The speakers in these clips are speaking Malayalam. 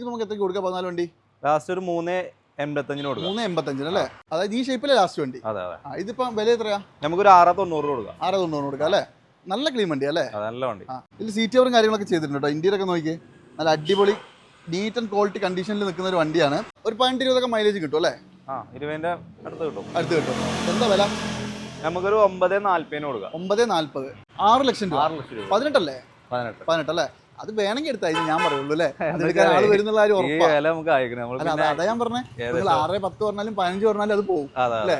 ഇത് നമുക്ക് എത്രയ്ക്ക് കൊടുക്കാം? പതിനാല് വണ്ടി? ലാസ്റ്റ് ഒരു മൂന്ന് എൺപത്തഞ്ചിന് കൊടുക്കാം. മൂന്ന് എൺപത്തഞ്ചിന് അല്ലേ? അതായത് ഈ ഷേപ്പിലെ ലാസ്റ്റ് വണ്ടി. അതെ അതെ. ഇതിപ്പം വില എത്രയാ? നമുക്കൊരു ആറ് തൊണ്ണൂറ് കൊടുക്കാം. ആറ് തൊണ്ണൂറ് കൊടുക്കാം അല്ലേ? നല്ല ക്ലീൻ വണ്ടി അല്ലേ? നല്ല വണ്ടി. ഇതിൽ സീറ്റ് കവറും കാര്യങ്ങളൊക്കെ ചെയ്തിട്ടുണ്ട് കേട്ടോ. ഇന്ത്യയിലൊക്കെ നോക്കി നല്ല അടിപൊളി നീറ്റ് ആൻഡ് ക്വാളിറ്റി കണ്ടീഷനിൽ നിൽക്കുന്ന ഒരു വണ്ടിയാണ്. ഒരു പതിനെട്ട് ഇരുപതൊക്കെ മൈലേജ് കിട്ടും അല്ലേ? ആ ഇരുപതിന്റെ അടുത്ത് കിട്ടും. അടുത്ത് കിട്ടും. എന്താ വില? നമുക്കൊരു ഒമ്പത് നാല്പതിന് കൊടുക്കാം. ഒമ്പത് നാല്പത്. ആറ് ലക്ഷം രൂപ. ആറ് ലക്ഷം രൂപ. പതിനെട്ടല്ലേ? പതിനെട്ട്. പതിനെട്ടല്ലേ? അത് വേണമെങ്കിൽ എടുത്താൽ ഞാൻ പറയുള്ളൂ അല്ലേ? അതെടുക്കാൻ വരുന്നുള്ള കാര്യം നമ്മൾ അതാ ഞാൻ പറഞ്ഞേ. നിങ്ങൾ ആറ് പത്ത് പറഞ്ഞാലും പതിനഞ്ച് പറഞ്ഞാലും അത് പോകും അല്ലേ?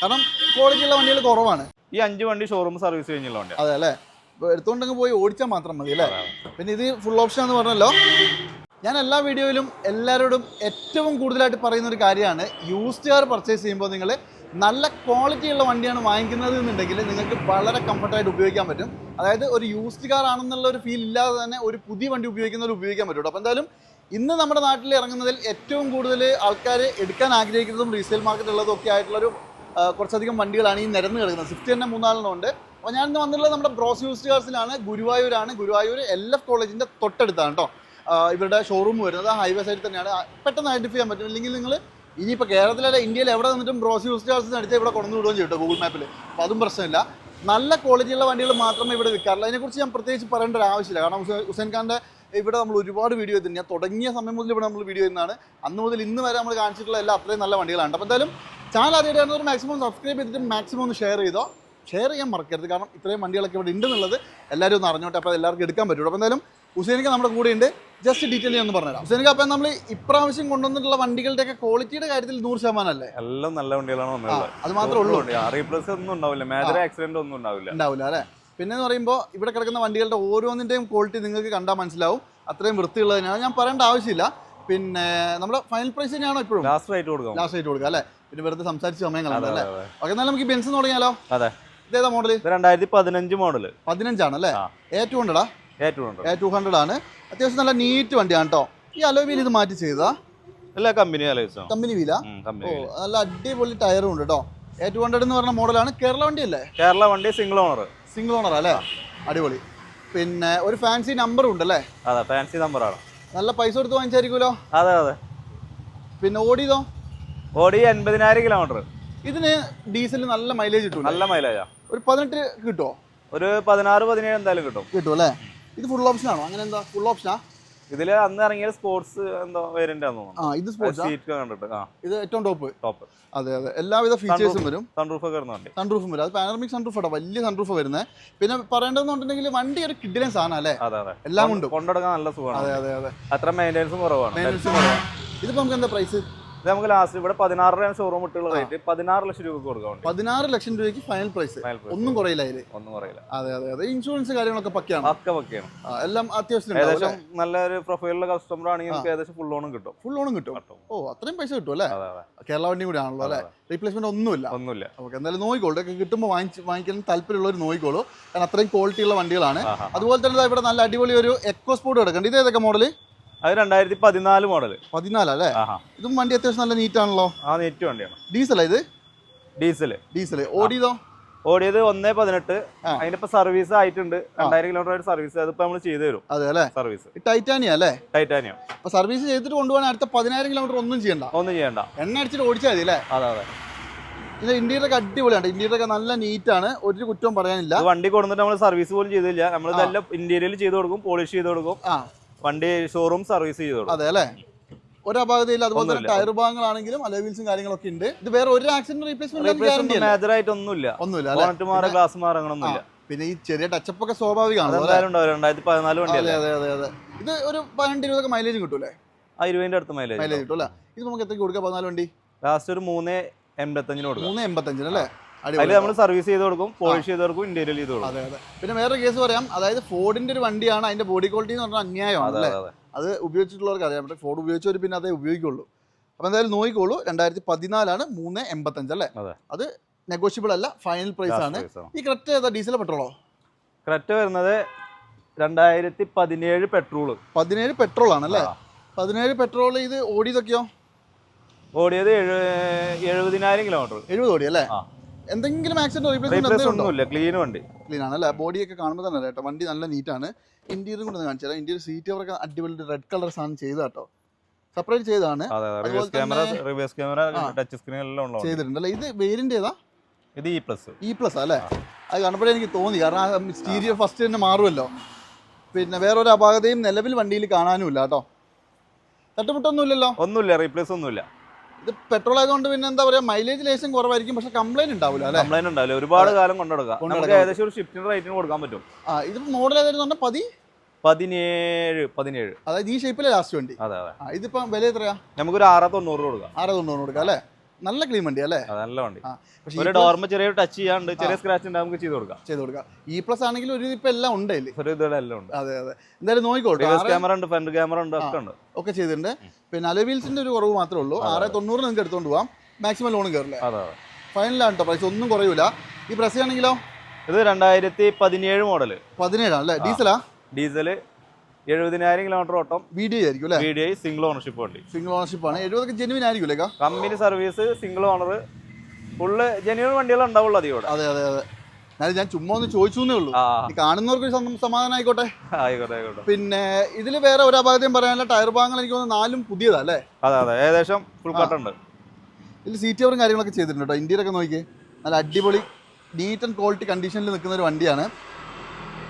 കാരണം ക്വാളിറ്റി ഉള്ള വണ്ടികൾ കുറവാണ്. ഈ അഞ്ച് വണ്ടി ഷോറൂം സർവീസ് കഴിഞ്ഞുള്ള വണ്ടി അതെ അല്ലേ? ഇപ്പൊ എടുത്തോണ്ടങ്ങ് പോയി ഓടിച്ചാൽ മാത്രം മതി അല്ലേ? പിന്നെ ഇത് ഫുൾ ഓപ്ഷൻ എന്ന് പറഞ്ഞല്ലോ. ഞാൻ എല്ലാ വീഡിയോയിലും എല്ലാവരോടും ഏറ്റവും കൂടുതലായിട്ട് പറയുന്ന ഒരു കാര്യമാണ് യൂസ്ഡ് കാർ പർച്ചേസ് ചെയ്യുമ്പോൾ നിങ്ങൾ നല്ല ക്വാളിറ്റി ഉള്ള വണ്ടിയാണ് വാങ്ങിക്കുന്നത് എന്നുണ്ടെങ്കിൽ നിങ്ങൾക്ക് വളരെ കംഫർട്ടായിട്ട് ഉപയോഗിക്കാൻ പറ്റും. അതായത് ഒരു യൂസ്ഡ് കാർ ആണെന്നുള്ള ഒരു ഫീൽ ഇല്ലാതെ തന്നെ ഒരു പുതിയ വണ്ടി ഉപയോഗിക്കുന്നവർ ഉപയോഗിക്കാൻ പറ്റും അപ്പോൾ എന്തായാലും ഇന്ന് നമ്മുടെ നാട്ടിൽ ഇറങ്ങുന്നതിൽ ഏറ്റവും കൂടുതൽ ആൾക്കാർ എടുക്കാൻ ആഗ്രഹിക്കുന്നതും റീസെയിൽ മാർക്കറ്റ് ഉള്ളതും ഒക്കെ ആയിട്ടുള്ളൊരു കുറച്ചധികം വണ്ടികളാണ് ഈ നിരന്ന് കിടക്കുന്നത്. സ്വിഫ്റ്റ് തന്നെ മൂന്നാളിനുണ്ട് അപ്പോൾ ഞാൻ ഇന്ന് വന്നിട്ടുള്ളത് നമ്മുടെ ബ്രോസ് യൂസ്ഡ് കാർസിലാണ് ഗുരുവായൂരാണ്. ഗുരുവായൂർ എൽ എഫ് കോളേജിന്റെ തൊട്ടടുത്താണ് കേട്ടോ. ഇവരുടെ ഷോറൂം വരുന്നത്. ഹൈവേ സൈഡിൽ തന്നെയാണ്. പെട്ടെന്ന് ഐഡന്റിഫൈ ചെയ്യാൻ പറ്റും. അല്ലെങ്കിൽ നിങ്ങൾ ഇനിയിപ്പോൾ കേരളത്തിലല്ല ഇന്ത്യയിൽ എവിടെ നിന്നിട്ടും ബ്രോസ് യൂസ്ഡ് കാർസിന് അടുത്ത് ഇവിടെ കൊണ്ടു വിടുകയും ചെയ്യും കേട്ടോ ഗൂഗിൾ മാപ്പിൽ അപ്പോൾ അതും പ്രശ്നമില്ല. നല്ല ക്വാളിറ്റിയുള്ള വണ്ടികൾ മാത്രമേ ഇവിടെ വിൽക്കാറുള്ളൂ. അതിനെക്കുറിച്ച് ഞാൻ പ്രത്യേകിച്ച് പറയേണ്ട ഒരു ആവശ്യമില്ല. കാരണം ഹുസൈൻ ഹുസൈൻ ഖാന്റെ ഇവിടെ നമ്മൾ ഒരുപാട് വീഡിയോ ഞാൻ തുടങ്ങിയ സമയം മുതൽ ഇവിടെ നമ്മൾ വീഡിയോ ചെയ്യുന്നതാണ് അന്ന് മുതൽ ഇന്ന് വരെ നമ്മൾ കാണിച്ചിട്ടുള്ള എല്ലാ അത്രയും നല്ല വണ്ടികളാണ്. അപ്പോൾ എന്തായാലും ചാനൽ ആദ്യമായിട്ട് മാക്സിമം സബ്സ്ക്രൈബ് ചെയ്തിട്ട് മാക്സിമം ഒന്ന് ഷെയർ ചെയ്തോ. ഷെയർ ചെയ്യാൻ മറക്കരുത്. കാരണം ഇത്രയും വണ്ടികളൊക്കെ ഇവിടെ ഉണ്ടെന്നുള്ളത് എല്ലാവരും ഒന്ന് അറിഞ്ഞോട്ടെ. അപ്പോൾ എല്ലാവർക്കും എടുക്കാൻ പറ്റുള്ളൂ. അപ്പോൾ എന്തായാലും ഹുസൈനിക്ക് നമ്മുടെ കൂടെയുണ്ട്. ജസ്റ്റ് ഡീറ്റെയിൽ ഒന്ന് പറഞ്ഞുതരാം. അപ്പൊ അപ്പം നമ്മൾ ഇപ്രാവശ്യം കൊണ്ടുവന്നിട്ടുള്ള വണ്ടികളുടെ ഒക്കെ ക്വാളിറ്റിയുടെ കാര്യത്തിൽ നൂറ് ശതമാനം അല്ലേ എല്ലാം നല്ല വണ്ടികളാണ് വന്നിട്ടുള്ളത്. അത് മാത്രമേ ഉള്ളൂ. റീപ്ലേസ് ഒന്നും ഉണ്ടാവില്ല. മേജർ ആക്സിഡന്റ് ഒന്നും ഉണ്ടാവില്ല. ഉണ്ടാവില്ല അല്ലേ? പിന്നെ എന്ന് പറയുമ്പോൾ ഇവിടെ കിടക്കുന്ന വണ്ടികളുടെ ഓരോന്നിന്റെയും ക്വാളിറ്റി നിങ്ങൾക്ക് കണ്ടാൽ മനസ്സിലാവും. അത്രയും വൃത്തിയുള്ളത് തന്നെയാണ്. ഞാൻ പറയേണ്ട ആവശ്യമില്ല. പിന്നെ നമ്മുടെ ഫൈനൽ പ്രൈസ് തന്നെയാണോ ഇപ്പോഴും? ലാസ്റ്റ് റേറ്റ് കൊടുക്കാം. ലാസ്റ്റ് റേറ്റ് കൊടുക്കാം അല്ലേ? പിന്നെ വെറുതെ സംസാരിച്ച സമയം കളയണ്ട അതെ അല്ലേ? ഓക്കെ എന്നാൽ നമുക്ക് ബെൻസ് തുടങ്ങിയാലോ? അതെ. ഇതേതാ മോഡൽ രണ്ടായിരത്തി പതിനഞ്ച് മോഡൽ പതിനഞ്ചാണ് അല്ലേ? ഏറ്റവും ഉണ്ട് എ ടു ഹൺഡ്രഡ് ആണ്. അത്യാവശ്യം നല്ല നീറ്റ് വണ്ടിയാണ് കേട്ടോ. ഈ അലോവിയിൽ ഇത് മാറ്റി ചെയ്താ എല്ലാ കമ്പനി കമ്പനി വീല നല്ല അടിപൊളി ടയറും ഉണ്ട് കേട്ടോ. എ ടു ഹൺഡ്രഡ് എന്ന് പറഞ്ഞ മോഡലാണ് കേരള വണ്ടി അല്ലേ? കേരള വണ്ടി സിംഗിൾ ഓണർ സിംഗിൾ ഓണർ അല്ലേ? അടിപൊളി. പിന്നെ ഒരു ഫാൻസി നമ്പറും ഉണ്ട് അല്ലേ? അതെ ഫാൻസി നമ്പറാണ് നല്ല പൈസ കൊടുത്ത് വാങ്ങിച്ചായിരിക്കുമല്ലോ? അതെ അതെ. പിന്നെ ഓടിയതോ? ഓടി എൺപതിനായിരം കിലോമീറ്റർ ഇതിന് ഡീസൽ നല്ല മൈലേജ് കിട്ടും നല്ല മൈലേജാ ഒരു പതിനെട്ട് കിട്ടുമോ ഒരു പതിനാറ് പതിനേഴ് എന്തായാലും കിട്ടും. കിട്ടും അല്ലേ? ഇത് ഫുൾ ഓപ്ഷൻ ആണോ? അങ്ങനെ എന്താ? ഫുൾ ഓപ്ഷനാ ഇതിൽ അന്ന് ഇറങ്ങിയ സ്പോർട്സ് എന്തോ വേരിയന്റ് ആ ഇത് സ്പോർട്സ് സീറ്റ് കണ്ടിട്ട്. ആ. ഇത് ഏറ്റവും ടോപ്പ് ടോപ്പ് അതെ അതെ. എല്ലാവിധ ഫീച്ചേഴ്സും വരും. സൺറൂഫ് ഒക്കെ വരുന്നുണ്ട് സൺറൂഫും വരും. അത് പാനറമിക് സൺറൂഫ് ആട്ടോ. വലിയ സൺറൂഫ് വരുന്നത് പിന്നെ പറയേണ്ടതെന്നുണ്ടെങ്കിൽ വണ്ടി ഒരു കിഡിലെ സാധനം അല്ലേ? അതെ അതെ. എല്ലാം ഉണ്ട് കൊണ്ടെടുക്കാൻ നല്ല സുഖമാണ് അതെ അതെ അതെ. അത്ര മെയിന്റെനൻസും കുറവാണ്. ഇതിപ്പോൾ നമുക്ക് എന്താ പ്രൈസ് ഇത് നമുക്ക് ലാസ്റ്റ് ഇവിടെ പതിനാറ് ഷോറൂം ഇട്ടുള്ള റേറ്റ് പതിനാറ് ലക്ഷം രൂപ കൊടുക്കാം പതിനാറ് ലക്ഷം രൂപയ്ക്ക് ഫൈനൽ പ്രൈസ് ഒന്നും കുറയില്ല അതിൽ. ഒന്നും കുറയില്ല. അതെ അതെ അതെ. ഇൻഷുറൻസ് കാര്യങ്ങളൊക്കെ പക്കയാണ്. പക്ക പക്കയാണ്. എല്ലാം അത്യാവശ്യം ഏകദേശം നല്ലൊരു പ്രൊഫൈലുള്ള കസ്റ്റമർ ആണെങ്കിൽ നമുക്ക് ഏകദേശം ഫുൾ ലോണും കിട്ടും. ഫുൾ ലോണും കിട്ടും. ഓ അത്രയും പൈസ കിട്ടും അല്ലേ? കേരള വണ്ടിയും കൂടി ആണല്ലോ അല്ലേ? റീപ്ലേസ്മെന്റ് ഒന്നുമില്ല. ഒന്നുമില്ല. നമുക്ക് എന്തായാലും നോയിക്കോളൂ കിട്ടുമ്പോൾ വാങ്ങിച്ച് വാങ്ങിക്കാൻ താല്പര്യമുള്ളവർ നോയിക്കോളൂ കാരണം അത്രയും ക്വാളിറ്റി ഉള്ള വണ്ടികളാണ്. അതുപോലെ തന്നെ ഇവിടെ നല്ല അടിപൊളി ഒരു എക്കോ സ്പോർട്ട് കിടക്കുന്നുണ്ട്. ഇത് ഏതൊക്കെ മോഡൽ അത് രണ്ടായിരത്തി പതിനാല് മോഡൽ പതിനാലല്ലേ ഇത് വണ്ടി അത്യാവശ്യം നല്ല നീറ്റ് ആണല്ലോ. ആ നീറ്റ് വണ്ടിയാണ്. ഡീസലാ ഇത്? ഡീസൽ ഡീസൽ ഓടിയതോ? ഓടിയത് ഒന്നേ പതിനെട്ട്. അതിന്റെ അതിനിപ്പോ സർവീസ് ആയിട്ടുണ്ട്. രണ്ടായിരം കിലോമീറ്റർ ആയിട്ട് സർവീസ് അതിപ്പോ നമ്മൾ ചെയ്തു തരും. അതെ അല്ലേ? സർവീസ് ടൈറ്റാനിയ അല്ലേ? ടൈറ്റാനിയ അപ്പൊ സർവീസ് ചെയ്തിട്ട് കൊണ്ടുപോകാൻ അടുത്ത പതിനായിരം കിലോമീറ്റർ ഒന്നും ചെയ്യണ്ട. ഒന്നും ചെയ്യണ്ട. എണ്ണ അടിച്ചിട്ട് ഓടിച്ചാൽ മതി അല്ലേ? അതെ അതെ. ഇത് ഇന്റീരിയർ അടിപൊളിയാണ്. ഇന്റീരിയർ ഒക്കെ നല്ല നീറ്റ് ആണ്. ഒരു കുറ്റവും പറയാനില്ല. വണ്ടി കൊടുത്തിട്ട് നമ്മൾ സർവീസ് പോലും ചെയ്തില്ല. നമ്മൾ ഇതെല്ലാം ഇന്റീരിയൽ ചെയ്ത് കൊടുക്കും പോളിഷ് ചെയ്ത് കൊടുക്കും. വണ്ടി ഷോറൂം സർവീസ് ചെയ്തോളൂ. അതെ അല്ലേ? ഒരു അപാകതയില്ല അതുപോലെ തന്നെ. ടയർ ഭാഗങ്ങളാണെങ്കിലും അലവീൽസും കാര്യങ്ങളൊക്കെ ഉണ്ട്. ഇത് വേറെ ഒരു ആക്സിഡന്റ് റീപ്ലേസ്മെന്റ് മേജർ ആയിട്ട് ഒന്നുമില്ല ഒന്നുമില്ല ബോണറ്റ് മാറ ഗ്ലാസ് മാറങ്ങളൊന്നുമില്ല പിന്നെ ഈ ചെറിയ ടച്ചപ്പ് ഒക്കെ സ്വാഭാവികമാണ് രണ്ടായിരത്തി പതിനാല് അതെ അതെ അതെ അതെ. ഇത് ഒരു പതിനെട്ട് ഇരുപതൊക്കെ മൈലേജ് കിട്ടൂലേ? ആ ഇരുപതിന്റെ അടുത്ത് മൈലേജ് മൈലേജ് കിട്ടും. അല്ലേ? ഇത് നമുക്ക് എത്ര കൊടുക്കാം? പതിനാല് വണ്ടി? ലാസ്റ്റ് ഒരു മൂന്ന് എൺപത്തഞ്ചിന് കൊടുക്കും. മൂന്ന് എൺപത്തഞ്ചിന് അല്ലേ? അതിൽ നമ്മൾ സർവീസ് ചെയ്ത് കൊടുക്കും പോളിഷ് ചെയ്ത് കൊടുക്കും ഇന്റീരിയൽ ചെയ്ത് കൊടുക്കും. അതെ അതെ. പിന്നെ വേറെ കേസ് പറയാം. അതായത് ഫോർഡിന്റെ ഒരു വണ്ടിയാണ് അതിന്റെ ബോഡി ക്വാളിറ്റി എന്ന് പറഞ്ഞാൽ അന്യായമാണ് അല്ലേ? അത് ഉപയോഗിച്ചിട്ടുള്ളവർക്ക് അറിയാം. പക്ഷേ ഫോർഡ് ഉപയോഗിച്ചവർ പിന്നെ അതേ ഉപയോഗിക്കുള്ളൂ. അപ്പോൾ എന്തായാലും നോക്കിക്കോളൂ. രണ്ടായിരത്തി പതിനാലാണ് മൂന്ന് എൺപത്തഞ്ച് അല്ലേ? അത്. നെഗോഷ്യബിൾ അല്ല ഫൈനൽ പ്രൈസ് ആണ്. ഈ കറക്റ്റ് ഏതാ? ഡീസൽ പെട്രോളോ കറക്റ്റ് വരുന്നത് രണ്ടായിരത്തി പതിനേഴ് പെട്രോൾ പതിനേഴ് പെട്രോൾ ആണ് അല്ലേ. പതിനേഴ് പെട്രോൾ ഇത് ഓടിയതൊക്കെയോ? ഓടിയത് എഴു- എഴുപതിനായിരം കിലോമീറ്റർ എഴുപത് ഓടി അല്ലേ. എന്തെങ്കിലും ആക്സിഡന്റ് റീപ്ലേസ് ഒന്നുമില്ല ക്ലീൻ വണ്ടി. ക്ലീൻ ആണ് അല്ലേ? ബോഡിയൊക്കെ കാണുമ്പോൾ തന്നെ കേട്ടോ വണ്ടി നല്ല നീറ്റാണ് ഇന്റീരിയർ കൊണ്ട് കാണിച്ചു തരാം. ഇന്റീരിയർ സീറ്റ് അവർക്ക് അടിപൊളി റെഡ് കളർ സാധനം ചെയ്ത കേട്ടോ. സെപ്പറേറ്റ് ചെയ്താണ്. ടച്ച് ചെയ്തിട്ടുണ്ട് അല്ലേ? ഇത് വേരിയന്റ് ഏതാ? ഇത് ഇ പ്ലസ് ഇ പ്ലസ് അല്ലേ? അത് കണ്ടപ്പോഴേ എനിക്ക് തോന്നി. കാരണം സ്റ്റീരിയോ ഫസ്റ്റ് തന്നെ മാറുമല്ലോ. പിന്നെ വേറെ ഒരു അപാകതയും നിലവിൽ വണ്ടിയിൽ കാണാനും ഇല്ല കേട്ടോ. തട്ടുമുട്ടൊന്നുമില്ലല്ലോ? ഒന്നുമില്ല റീപ്ലേസ് ഒന്നുമില്ല. ഇത് പെട്രോൾ ആയതുകൊണ്ട് പിന്നെ എന്താ പറയാ മൈലേജ് ലേശം കുറവായിരിക്കും പക്ഷെ കംപ്ലൈന്റ് ഉണ്ടാവില്ല അല്ലെ? കംപ്ലൈന്റ് ഉണ്ടാവില്ല. ഒരുപാട് കാലം കൊണ്ടുനടക്കാം നമുക്ക് ഏകദേശം ഒരു ഷിഫ്റ്റിന് റേറ്റിന് കൊടുക്കാൻ പറ്റും. ആ ഇത് മോഡൽ ഏതായിരുന്നു പറഞ്ഞാൽ പതി? പതിനേഴ് പതിനേഴ്. അതായത് ഈ ഷേപ്പിലെ ലാസ്റ്റ് വണ്ടി. അതെ അതെ. ഇതിപ്പോ ഇതിപ്പം വില എത്രയാ? നമുക്കൊരു ആറ് തൊണ്ണൂറ് കൊടുക്കാം. ആറ് തൊണ്ണൂറ് കൊടുക്കാം അല്ലേ? നല്ല ക്ലീൻ വണ്ടി അല്ലേ? നല്ല വണ്ടി. ഒരു ഡോർമ ചെറിയ ടച്ച് ചെയ്യാണ്ട് ചെറിയ സ്ക്രാച്ച് ഉണ്ട് നമുക്ക് ചെയ്ത് കൊടുക്കാം. ചെയ്ത് കൊടുക്കാം. ഇ പ്ലസ് ആണെങ്കിൽ ഒരു ഇപ്പം എല്ലാം ഉണ്ട് ഒരു എല്ലാം ഉണ്ട്. അതെ അതെ. എന്തായാലും നോക്കിക്കോട്ടെ. ക്യാമറ ഉണ്ട് ഫ്രണ്ട് ക്യാമറ ഉണ്ട് ഒക്കെ ഉണ്ട്. ഒക്കെ ചെയ്തിട്ടുണ്ട്. പിന്നെ അലവീൽസിന്റെ ഒരു കുറവ് മാത്രമേ ഉള്ളൂ. ആറ് തൊണ്ണൂറ് നിങ്ങൾക്ക് എടുത്തുകൊണ്ട് പോവാം. മാക്സിമം ലോൺ കയറില്ല അതെ അതെ. ഫൈനലാണ് കേട്ടോ പ്രൈസ് ഒന്നും കുറയൂല. ഈ പ്രസ് ആണെങ്കിലോ? ഇത് രണ്ടായിരത്തി പതിനേഴ് മോഡൽ പതിനേഴാണ് അല്ലേ? ഡീസലാ ഡീസൽ എഴുപതിനായിരം കിലോമീറ്റർ ഓട്ടം. വീഡിയോ ആയിരിക്കും അല്ലേ? വീഡിയോ സിംഗിൾ ഓണർഷിപ്പ് വണ്ടി. സിംഗിൾ ഓണർഷിപ്പ് ആണ്. എഴുപതൊക്കെ ജെനുവിൻ ആയിരിക്കും company service single owner full genuine വണ്ടികൾ ഉണ്ടാവുള്ളൂ അധികം അതെ അതെ അതെ. എന്നാലും ഞാൻ ചുമ്മാ ഒന്ന് ചോദിച്ചു എന്നേ ഉള്ളൂ. കാണുന്നവർക്ക് സമാധാനം ആയിക്കോട്ടെ. ആയിക്കോട്ടെ ആയിക്കോട്ടെ. പിന്നെ ഇതിൽ വേറെ ഒരു അപാകതയും പറയാനുള്ള ടയർ ഭാഗങ്ങൾ എനിക്ക് തോന്നുന്നു നാലും പുതിയതാ അല്ലേ? അതെ അതെ. ഏകദേശം ഫുൾ കട്ട് ഉണ്ട്. ഇതിൽ സീറ്റ് കവറും കാര്യങ്ങളൊക്കെ ചെയ്തിട്ടുണ്ട് കേട്ടോ. ഇന്ത്യയിലൊക്കെ നോക്കി നല്ല അടിപൊളി നീറ്റ് ആൻഡ് ക്വാളിറ്റി കണ്ടീഷനിൽ നിൽക്കുന്ന ഒരു വണ്ടിയാണ്.